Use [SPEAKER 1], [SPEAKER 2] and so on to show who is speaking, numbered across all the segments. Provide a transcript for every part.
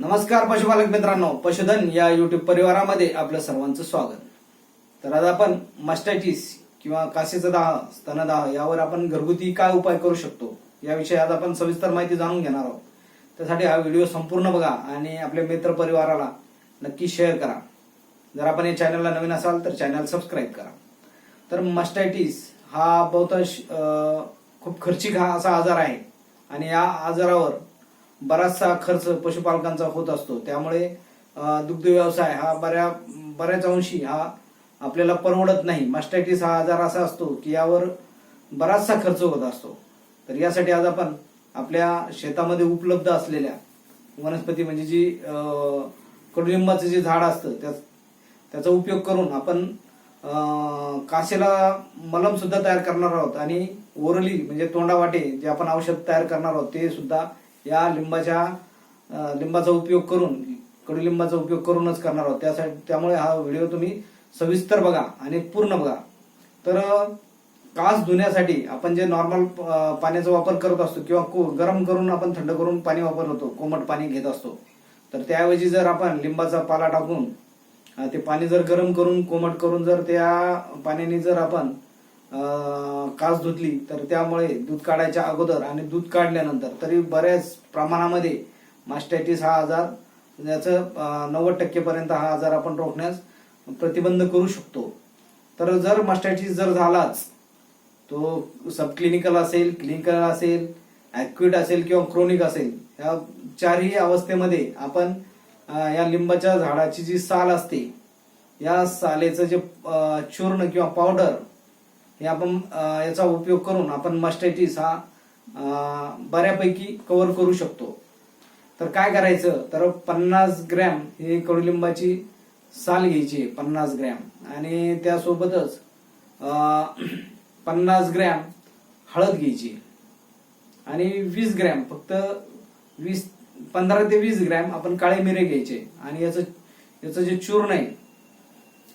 [SPEAKER 1] नमस्कार पशुपालक मित्रांनो पशुधन या युट्यूब परिवारामध्ये आपलं सर्वांचं स्वागत. तर आज आपण मास्टायटिस किंवा कासेचा दाह स्तनदाह यावर आपण घरगुती काय उपाय करू शकतो याविषयी आज आपण सविस्तर माहिती जाणून घेणार आहोत. त्यासाठी हा व्हिडिओ संपूर्ण बघा आणि आपल्या मित्र परिवाराला नक्की शेअर करा. जर आपण या चॅनलला नवीन असाल तर चॅनल सबस्क्राईब करा. तर मास्टायटिस हा बहुतांश खूप खर्चिक हा असा आजार आहे. आणि या आजारावर बराचसा खर्च पशुपालकांचा होत असतो. त्यामुळे दुग्ध व्यवसाय हा बऱ्या बऱ्याच अंशी हा आपल्याला परवडत नाही. मास्टायटिस हा आजार असा असतो की यावर बराचसा खर्च होत असतो. तर यासाठी आज आपण आपल्या शेतामध्ये उपलब्ध असलेल्या वनस्पती म्हणजे जी कडुलिंबाचं जे झाड असतं त्या त्याचा उपयोग करून आपण कासेला मलम सुद्धा तयार करणार आहोत. आणि ओरली म्हणजे तोंडावाटे जे आपण औषध तयार करणार आहोत ते सुद्धा या लिंबाच्या लिंबाचा उपयोग करून कडुलिंबाचा उपयोग करूनच करणार आहोत. त्यासाठी त्यामुळे हा व्हिडिओ तुम्ही सविस्तर बघा आणि पूर्ण बघा. तर कास धुण्यासाठी आपण जे नॉर्मल पाण्याचा वापर करत असतो किंवा को- गरम करून आपण थंड करून पाणी वापरतो कोमट पाणी घेत असतो तर त्याऐवजी जर आपण लिंबाचा पाला टाकून ते पाणी जर गरम करून कोमट करून जर त्या पाण्याने जर आपण कास धुतली तर त्यामुळे दूध काढायच्या अगोदर आणि दूध काढल्यानंतर तरी बऱ्याच प्रमाणामध्ये मास्टायटिस हा आजार याचं नव्वद टक्केपर्यंत हा आजार आपण रोखण्यास प्रतिबंध करू शकतो. तर जर मास्टायटिस जर झालाच तो सब क्लिनिकल असेल क्लिनिकल असेल ऍक्युट असेल किंवा क्रोनिक असेल या चारही अवस्थेमध्ये आपण या लिंबाच्या झाडाची जी साल असते या सालेचं जे चूर्ण किंवा पावडर हे आपण याचा उपयोग करून आपण मास्टायटिस हा बऱ्यापैकी कव्हर करू शकतो. तर काय करायचं? तर पन्नास ग्रॅम हे कडुलिंबाची साल घ्यायची पन्नास ग्रॅम. आणि त्यासोबतच पन्नास ग्रॅम हळद घ्यायची आणि वीस ग्रॅम फक्त वीस पंधरा ते वीस ग्रॅम आपण काळे मिरे घ्यायचे. आणि याचं याचं जे चूर्ण आहे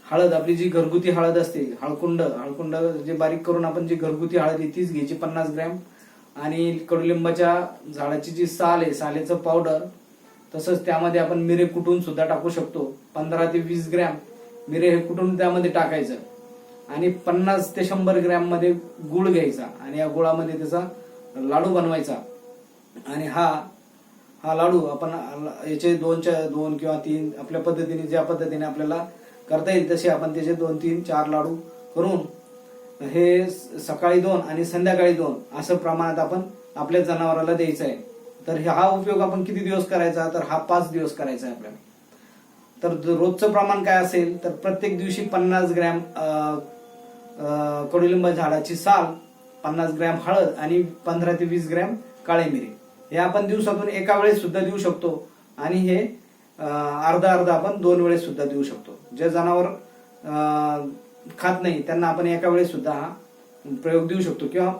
[SPEAKER 1] हळद आपली जी घरगुती हळद असते हळकुंड हळकुंड जे बारीक करून आपण जी घरगुती हळद आहे तीच घ्यायची पन्नास ग्रॅम. आणि कडुलिंबाच्या झाडाची जी साल आहे सालेचं पावडर तसंच त्यामध्ये आपण मिरे कुटून सुद्धा टाकू शकतो. पंधरा ते वीस ग्रॅम मिरे हे कुटून त्यामध्ये टाकायचं. आणि पन्नास ते शंभर ग्रॅममध्ये गुळ घ्यायचा. आणि या गुळामध्ये त्याचा लाडू बनवायचा. आणि हा हा लाडू आपण याचे दोनच्या दोन किंवा तीन आपल्या पद्धतीने ज्या पद्धतीने आपल्याला करता येईल तसे आपण त्याचे दोन तीन चार लाडू करून हे स- सकाळी दोन आणि संध्याकाळी दोन असं प्रमाणात आपण आपल्या जनावराला द्यायचं आहे. तर हा उपयोग आपण किती दिवस करायचा? तर हा पाच दिवस करायचा आहे आपल्याला. तर रोजचं प्रमाण काय असेल? तर प्रत्येक दिवशी पन्नास ग्रॅम कडुलिंब झाडाची साल पन्नास ग्रॅम हळद आणि पंधरा ते वीस ग्रॅम काळे मिरे. हे आपण दिवसातून एका वेळेस सुद्धा देऊ शकतो आणि हे अर्धा अर्धा आपण दोन वेळेस सुद्धा देऊ शकतो. जे जनावर खात नाही त्यांना आपण एका वेळेस सुद्धा हा प्रयोग देऊ शकतो. किंवा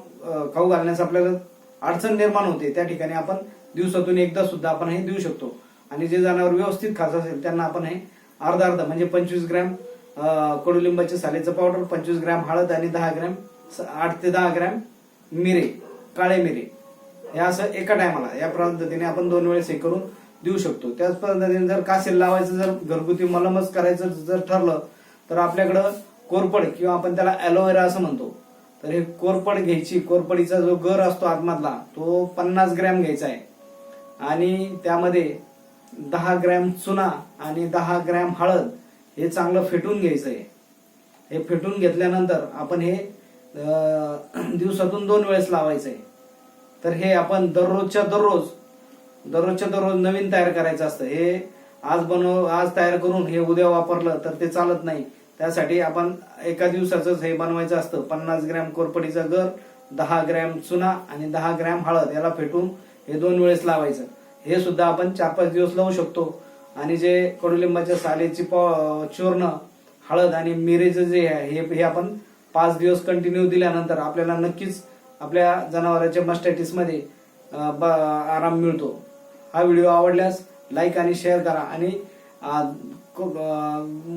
[SPEAKER 1] खाऊ घालण्यास आपल्याला अडचण निर्माण होते त्या ठिकाणी आपण दिवसातून एकदा सुद्धा आपण हे देऊ शकतो. आणि जे जनावर व्यवस्थित खात असेल त्यांना आपण हे अर्धा अर्धा म्हणजे पंचवीस ग्रॅम कडुलिंबाच्या कडुलिंबाचे सालेचं पावडर पंचवीस ग्रॅम हळद आणि दहा ग्रॅम स- आठ ते दहा ग्रॅम मिरे काळे मिरे. हे असं एका टायमाला या पद्धतीने आपण दोन वेळेस हे करून देऊ शकतो. त्याच पद्धतीने जर कासेल लावायचं जर घरगुती मलमच करायचं जर ठरलं तर आपल्याकडं कोरपड किंवा आपण त्याला अलोवेरा असं म्हणतो. तर हे कोरपड घ्यायची कोरपडीचा जो गर असतो आतमधला तो पन्नास ग्रॅम घ्यायचा आहे. आणि त्यामध्ये दहा ग्रॅम चुना आणि दहा ग्रॅम हळद हे चांगलं फेटून घ्यायचं आहे. हे फेटून घेतल्यानंतर आपण हे दिवसातून दोन वेळेस लावायचं आहे. तर हे आपण दररोजच्या दररोज दररोजच्या दररोज नवीन तयार करायचं असतं. हे आज बनव आज तयार करून हे उद्या वापरलं तर ते चालत नाही. त्यासाठी आपण एका दिवसाचंच हे बनवायचं असतं. पन्नास ग्रॅम कोरपडीचा गर दहा ग्रॅम चुना आणि दहा ग्रॅम हळद याला फेटून हे दोन वेळेस लावायचं. हे सुद्धा आपण चार पाच दिवस लावू शकतो. आणि जे कडुलिंबाच्या सालेची चूर्ण हळद आणि मिरेचं जे आहे हे हे आपण पाच दिवस कंटिन्यू दिल्यानंतर आपल्याला नक्कीच आपल्या जनावरांच्या मस्टॅटिसमध्ये ब- आराम मिळतो. हा व्हिडिओ आवडल्यास लाईक आणि शेअर करा. आणि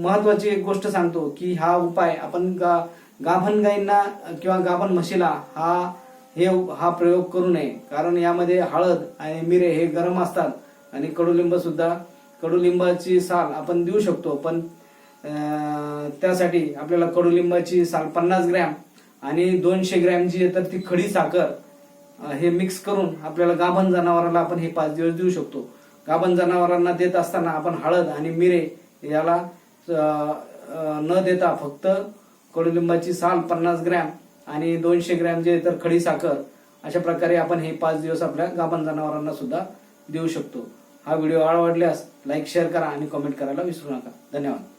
[SPEAKER 1] महत्वाची एक गोष्ट सांगतो की हा उपाय आपण गा- गाभण गाईंना किंवा गाभण म्हशीला हा हे हा प्रयोग करू नये. कारण यामध्ये हळद आणि मिरे हे गरम असतात आणि कडुलिंब सुद्धा कडुलिंबाची साल आपण देऊ शकतो. पण त्यासाठी आपल्याला कडुलिंबाची साल पन्नास ग्रॅम आणि दोनशे ग्रॅम जी आहे तर ती खडी साखर हे मिक्स करून आपल्याला गाभण जनावराला आपण हे पाच दिवस देऊ शकतो. गाभण जनावरांना देत असताना आपण हळद आणि मिरे याला न देता फक्त कडुलिंबाची साल पन्नास ग्रॅम आणि दोनशे ग्रॅम जे तर खडी साखर अशा प्रकारे आपण हे पाच दिवस आपल्या गाभण जनावरांना सुद्धा देऊ शकतो. हा व्हिडिओ आवडल्यास लाईक शेअर करा आणि कमेंट करायला विसरू नका. धन्यवाद.